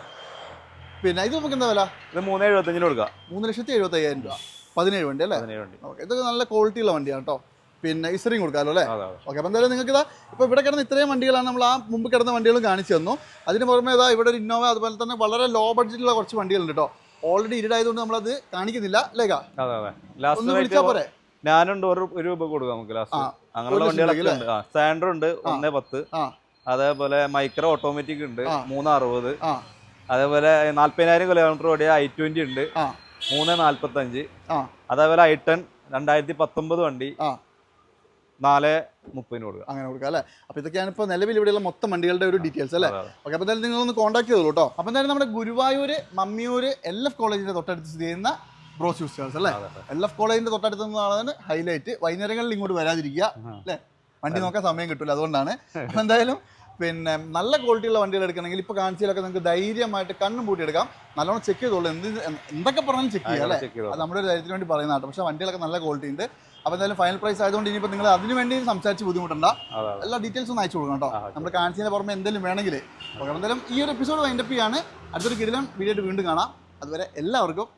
പിന്നെ ഇത് നമുക്ക് എന്താ വില? ഇത് മൂന്ന് എഴുപത്തഞ്ചിന് കൊടുക്കാം. മൂന്ന് ലക്ഷത്തി എഴുപത്തയ്യായിരം രൂപ. പതിനേഴ് വണ്ടി അല്ലേ? പതിനേഴ് വണ്ടി. ഓക്കെ. ഇതൊക്കെ നല്ല ക്വാളിറ്റിയുള്ള വണ്ടിയാണ് കേട്ടോ. പിന്നെ ഇസ്ത്രീം കൊടുക്കാമല്ലോ അല്ലേ? ഓക്കെ അപ്പോൾ എന്തായാലും നിങ്ങൾക്ക് ഇതാ ഇപ്പോൾ ഇവിടെ കിടന്ന ഇത്രയും വണ്ടികളാണ് നമ്മൾ ആ മുമ്പ് കിടന്ന വണ്ടികളും കാണിച്ചു തന്നു. അതിന് പുറമെ ഇതാ ഇവിടെ ഒരു ഇന്നോവ അതുപോലെ തന്നെ വളരെ ലോ ബഡ്ജറ്റിലുള്ള കുറച്ച് വണ്ടികളുണ്ട് കേട്ടോ ഓൾറെഡി ഇരുടായതുകൊണ്ട് നമ്മളത് കാണിക്കുന്നില്ല അല്ലേക്കാ ഒന്ന് വിളിച്ചാൽ പോരെ? ഞാനുണ്ട് ഒരു രൂപ കൊടുക്കാം നമുക്ക് ലാസ്റ്റ് അങ്ങനെയുള്ള വണ്ടികളൊക്കെ ഉണ്ട്. ആ സാൻഡർ ഉണ്ട് ഒന്നേ പത്ത്. അതേപോലെ മൈക്രോ ഓട്ടോമാറ്റിക് ഉണ്ട്. മൂന്ന് അറുപത്. അതേപോലെ നാല്പതിനായിരം കിലോമീറ്റർ ഓടിയ ഐ ട്വന്റി ഉണ്ട് മൂന്ന് നാല്പത്തി അഞ്ച് അതേപോലെ ഐ ടെൻ രണ്ടായിരത്തി പത്തൊമ്പത് വണ്ടി നാല് മുപ്പതിന് കൊടുക്കുക. അങ്ങനെ കൊടുക്കുക അല്ലേ? അപ്പോൾ ഇതൊക്കെയാണ് ഇപ്പോൾ നിലവിൽ ഇവിടെയുള്ള മൊത്തം വണ്ടികളുടെ ഒരു ഡീറ്റെയിൽസ് അല്ലേ. ഓക്കെ അപ്പോൾ എന്തായാലും നിങ്ങളൊന്ന് കോൺടാക്ട് ചെയ്തോളൂ കേട്ടോ. അപ്പോൾ എന്തായാലും നമ്മുടെ ഗുരുവായൂർ മമ്മിയൂർ എൽ എഫ് കോളേജിന്റെ തൊട്ടടുത്ത് സ്ഥിതി ചെയ്യുന്ന ബ്രോസ് യൂസ്റ്റേഴ്സ് അല്ലേ. എൽ എഫ് കോളേജിന്റെ തൊട്ടടുത്ത് നിന്നാണ് ഹൈലൈറ്റ്. വൈകുന്നേരങ്ങളിൽ ഇങ്ങോട്ട് വരാതിരിക്കുക അല്ലേ? വണ്ടി നോക്കാൻ സമയം കിട്ടില്ല അതുകൊണ്ടാണ്. അപ്പോൾ എന്തായാലും പിന്നെ നല്ല ക്വാളിറ്റിയുള്ള വണ്ടികൾ എടുക്കണമെങ്കിൽ ഇപ്പോൾ കാണിച്ചാലൊക്കെ നിങ്ങൾക്ക് ധൈര്യമായിട്ട് കണ്ണും പൂട്ടി എടുക്കാം. നല്ലോണം ചെക്ക് ചെയ്തോളൂ. എന്ത് എന്തൊക്കെ പറഞ്ഞാലും ചെക്ക് ചെയ്യാം അല്ലേ? അത് നമ്മുടെ ഒരു ധൈര്യത്തിന് വേണ്ടി പറയുന്നതാണ് പക്ഷേ വണ്ടികളൊക്കെ നല്ല ക്വാളിറ്റി ഉണ്ട്. അപ്പോൾ എന്തായാലും ഫൈനൽ പ്രൈസ് ആയതുകൊണ്ട് ഇനിയിപ്പോൾ നിങ്ങൾ അതിന് വേണ്ടി സംസാരിച്ച് ബുദ്ധിമുട്ടണ്ട. എല്ലാ ഡീറ്റെയിൽസ് ഒന്ന് അയച്ചു കൊടുക്കണം കേട്ടോ. നമ്മുടെ കാണിച്ചതിന് പുറമെ എന്തെങ്കിലും വേണമെങ്കിൽ ഓക്കെ എന്തായാലും ഈ ഒരു എപ്പിസോഡ് വൈൻഡപ്പ് ചെയ്യാണ്. അടുത്തൊരു കിടിലം വീഡിയോ വീണ്ടും കാണാം. അതുവരെ എല്ലാവർക്കും